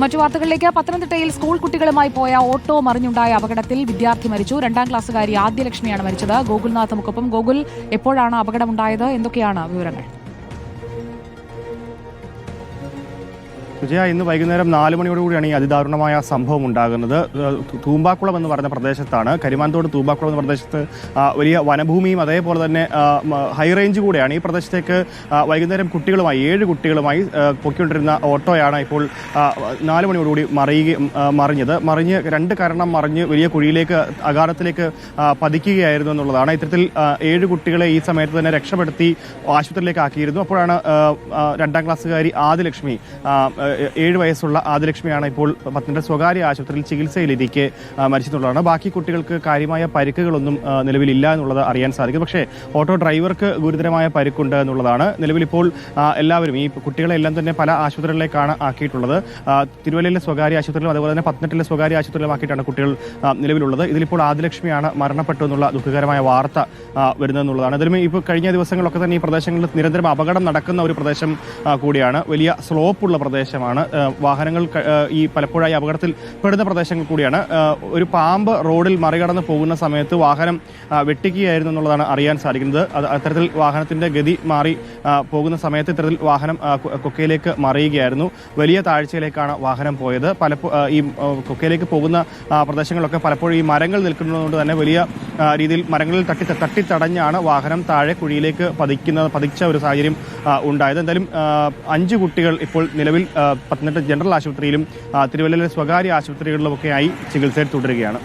മറ്റു വാർത്തകളിലേക്ക് പത്തനംതിട്ടയിൽ സ്കൂൾ കുട്ടികളുമായി പോയ ഓട്ടോ മറിഞ്ഞുണ്ടായ അപകടത്തിൽ വിദ്യാർത്ഥി മരിച്ചു. രണ്ടാം ക്ലാസ്സുകാരി ആദ്യലക്ഷ്മിയാണ് മരിച്ചത്. ഗോകുൽനാഥ് നമുക്കൊപ്പം ഗോകുൽ എപ്പോഴാണ് അപകടമുണ്ടായത്? എന്തൊക്കെയാണ് വിവരങ്ങൾ? വിജയ ഇന്ന് വൈകുന്നേരം നാല് മണിയോടുകൂടിയാണ് ഈ അതിദാരുണമായ സംഭവം ഉണ്ടാകുന്നത്. തൂമ്പാക്കുളം എന്ന് പറയുന്ന പ്രദേശത്താണ്. കരിമാന്തോട് തൂമ്പാക്കുളം എന്ന പ്രദേശത്ത് വലിയ വനഭൂമിയും അതേപോലെ തന്നെ ഹൈ റേഞ്ച് കൂടെയാണ്. ഈ പ്രദേശത്തേക്ക് വൈകുന്നേരം കുട്ടികളുമായി ഏഴ് കുട്ടികളുമായി പൊക്കിക്കൊണ്ടിരുന്ന ഓട്ടോയാണ് ഇപ്പോൾ നാല് മണിയോടുകൂടി മറിയുക മറിഞ്ഞത്. മറിഞ്ഞ് രണ്ട് കാരണം മറിഞ്ഞ് വലിയ കുഴിയിലേക്ക് അഗാധത്തിലേക്ക് പതിക്കുകയായിരുന്നു എന്നുള്ളതാണ്. ഇത്തരത്തിൽ ഏഴ് കുട്ടികളെ ഈ സമയത്ത് തന്നെ രക്ഷപ്പെടുത്തി ആശുപത്രിയിലേക്ക് ആക്കിയിരുന്നു. അപ്പോഴാണ് രണ്ടാം ക്ലാസ്സുകാരി ആദിലക്ഷ്മി ഏഴ് വയസ്സുള്ള ആദിലക്ഷ്മിയാണ് ഇപ്പോൾ പത്തനംതിട്ട സ്വകാര്യ ആശുപത്രിയിൽ ചികിത്സയിലിരിക്കെ മരിച്ചിട്ടുള്ളതാണ്. ബാക്കി കുട്ടികൾക്ക് കാര്യമായ പരിക്കുകളൊന്നും നിലവിലില്ല എന്നുള്ളത് അറിയാൻ സാധിക്കും. പക്ഷേ ഓട്ടോ ഡ്രൈവർക്ക് ഗുരുതരമായ പരിക്കുണ്ട് എന്നുള്ളതാണ് നിലവിലിപ്പോൾ എല്ലാവരും ഈ കുട്ടികളെല്ലാം തന്നെ പല ആശുപത്രികളിലേക്കാണ് ആക്കിയിട്ടുള്ളത്. തിരുവല്ലയിലെ സ്വകാര്യ ആശുപത്രിയിലും അതുപോലെ തന്നെ പത്തനംതിട്ടയിലെ സ്വകാര്യ ആശുപത്രിയിലും ആക്കിയിട്ടാണ് കുട്ടികൾ നിലവിലുള്ളത്. ഇതിലിപ്പോൾ ആദിലക്ഷ്മിയാണ് മരണപ്പെട്ടു എന്നുള്ള ദുഃഖകരമായ വാർത്ത വരുന്നതെന്നുള്ളതാണ് അതിലും ഇപ്പോൾ കഴിഞ്ഞ ദിവസങ്ങളൊക്കെ തന്നെ ഈ പ്രദേശങ്ങളിൽ നിരന്തരം അപകടം നടക്കുന്ന ഒരു പ്രദേശം കൂടിയാണ്. വലിയ സ്ലോപ്പുള്ള പ്രദേശമാണ്. വാഹനങ്ങൾ ഈ പലപ്പോഴായി അപകടത്തിൽ പെടുന്ന പ്രദേശങ്ങൾ കൂടിയാണ്. ഒരു പാമ്പ് റോഡിൽ മറികടന്ന് പോകുന്ന സമയത്ത് വാഹനം വെട്ടിക്കുകയായിരുന്നു എന്നുള്ളതാണ് അറിയാൻ സാധിക്കുന്നത്. അത് അത്തരത്തിൽ വാഹനത്തിന്റെ ഗതി മാറി പോകുന്ന സമയത്ത് ഇത്തരത്തിൽ വാഹനം കൊക്കയിലേക്ക് മറിയുകയായിരുന്നു. വലിയ താഴ്ചയിലേക്കാണ് വാഹനം പോയത്. പലപ്പോ ഈ കൊക്കയിലേക്ക് പോകുന്ന പ്രദേശങ്ങളൊക്കെ പലപ്പോഴും ഈ മരങ്ങൾ നിൽക്കുന്നതുകൊണ്ട് തന്നെ വലിയ രീതിയിൽ മരങ്ങളിൽ തട്ടി തട്ടിത്തടഞ്ഞാണ് വാഹനം താഴെ കുഴിയിലേക്ക് പതിക്കുന്ന പതിച്ച ഒരു സാഹചര്യം ഉണ്ടായത്. എന്തായാലും അഞ്ച് കുട്ടികൾ ഇപ്പോൾ നിലവിൽ പത്തനംതിട്ട ജനറൽ ആശുപത്രിയിലും തിരുവല്ലയിലെ സ്വകാര്യ ആശുപത്രികളിലുമൊക്കെയായി ചികിത്സയിൽ തുടരുകയാണ്.